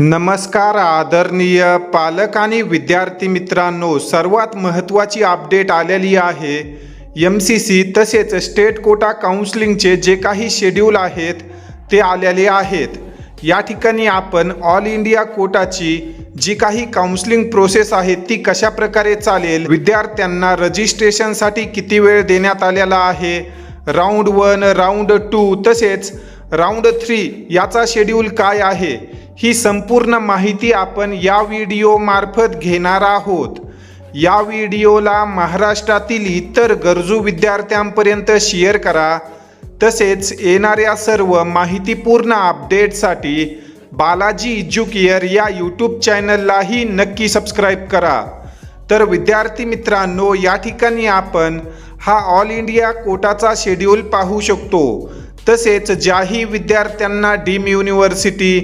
नमस्कार आदरणीय पालक आणि विद्यार्थी मित्रांनो. सर्वात महत्त्वाची अपडेट आलेली आहे. एम सी सी तसेच स्टेट कोटा काउन्सिलिंगचे जे काही शेड्यूल आहेत ते आलेले आहेत. या ठिकाणी आपण ऑल इंडिया कोटाची जी काही काउन्सिलिंग प्रोसेस आहे ती कशा प्रकारे चालेल? विद्यार्थ्यांना रजिस्ट्रेशनसाठी किती वेळ देण्यात आलेला आहे? राऊंड वन राऊंड टू तसेच राऊंड थ्री याचा शेड्यूल काय आहे? ही संपूर्ण माहिती आपण या व्हिडिओमार्फत घेणार आहोत. या व्हिडिओला महाराष्ट्रातील इतर गरजू विद्यार्थ्यांपर्यंत शेअर करा. तसेच येणाऱ्या सर्व माहितीपूर्ण अपडेटसाठी बालाजी इज्युकिअर या यूट्यूब चॅनललाही नक्की सबस्क्राईब करा. तर विद्यार्थी मित्रांनो या ठिकाणी आपण हा ऑल इंडिया कोटाचा शेड्यूल पाहू शकतो. तसेच ज्याही विद्यार्थ्यांना deemed university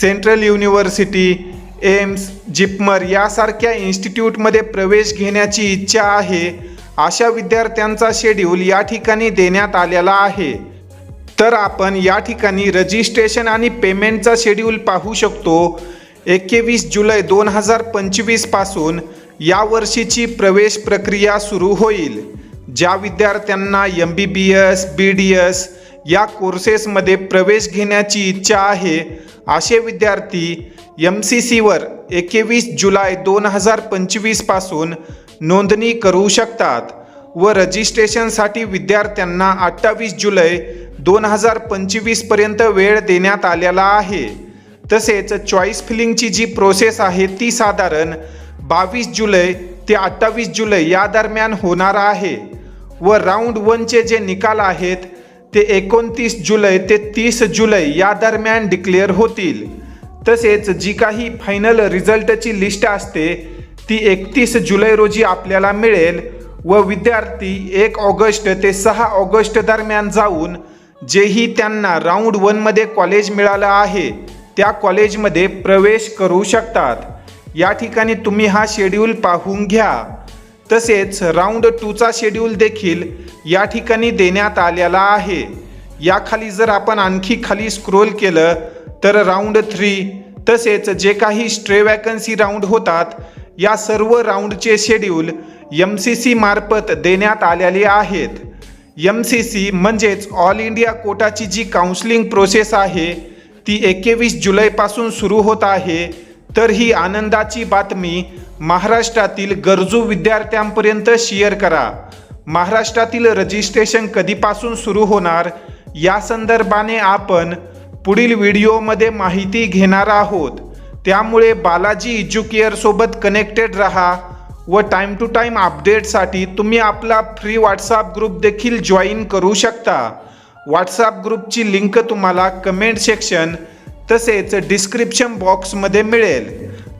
central university AIIMS JIPMER यासारख्या इन्स्टिट्यूटमध्ये प्रवेश घेण्याची इच्छा आहे अशा विद्यार्थ्यांचा शेड्यूल या ठिकाणी देण्यात आलेला आहे. तर आपण या ठिकाणी रजिस्ट्रेशन आणि पेमेंटचा शेड्यूल पाहू शकतो. एकवीस जुलै दोन हजार पंचवीसपासून यावर्षीची प्रवेश प्रक्रिया सुरू होईल. ज्या विद्यार्थ्यांना M B B S B D S या कोर्सेसमध्ये प्रवेश घेण्याची इच्छा आहे. असे विद्यार्थी एम सी सीवर एकवीस जुलै दोन हजार पंचवीसपासून नोंदणी करू शकतात व रजिस्ट्रेशनसाठी विद्यार्थ्यांना अठ्ठावीस जुलै दोन हजार पंचवीसपर्यंत वेळ देण्यात आलेला आहे. तसेच चॉईस फिलिंगची जी प्रोसेस आहे ती साधारण बावीस जुलै ते अठ्ठावीस जुलै या दरम्यान होणार आहे. व राऊंड वनचे जे निकाल आहेत ते एकोणतीस जुलै ते तीस जुलै या दरम्यान डिक्लेअर होतील. तसेच जी काही फायनल रिझल्टची लिस्ट असते ती एकतीस जुलै रोजी आपल्याला मिळेल व विद्यार्थी एक ऑगस्ट ते सहा ऑगस्ट दरम्यान जाऊन जेही त्यांना राऊंड वनमध्ये कॉलेज मिळालं आहे त्या कॉलेजमध्ये प्रवेश करू शकतात. या ठिकाणी तुम्ही हा शेड्यूल पाहून घ्या. तसेच राऊंड टूचा शेड्यूल देखील या ठिकाणी देण्यात आलेला आहे. याखाली जर आपण आणखी खाली स्क्रोल केलं तर राऊंड थ्री तसेच जे काही स्ट्रे वॅकन्सी राऊंड होतात या सर्व राऊंडचे शेड्यूल एम सी सी मार्फत देण्यात आलेले आहेत. एम सी सी म्हणजेच ऑल इंडिया कोटाची जी काउन्सिलिंग प्रोसेस आहे ती एकवीस जुलैपासून सुरू होत आहे. तर ही आनंदाची बातमी महाराष्ट्रातील गरजू विद्यार्थ्यांपर्यंत शेअर करा. महाराष्ट्रातील रजिस्ट्रेशन कधीपासून सुरू होणार? या संदर्भाने आपण पुढील व्हिडिओमध्ये माहिती घेणार आहोत. त्यामुळे बालाजी इज्युकेअर सोबत कनेक्टेड रहा व टाईम टू टाईम अपडेटसाठी तुम्ही आपला फ्री व्हॉट्सअप ग्रुप देखील जॉईन करू शकता. व्हॉट्सअप ग्रुपची लिंक तुम्हाला कमेंट सेक्शन तसेच डिस्क्रिप्शन बॉक्समध्ये मिळेल.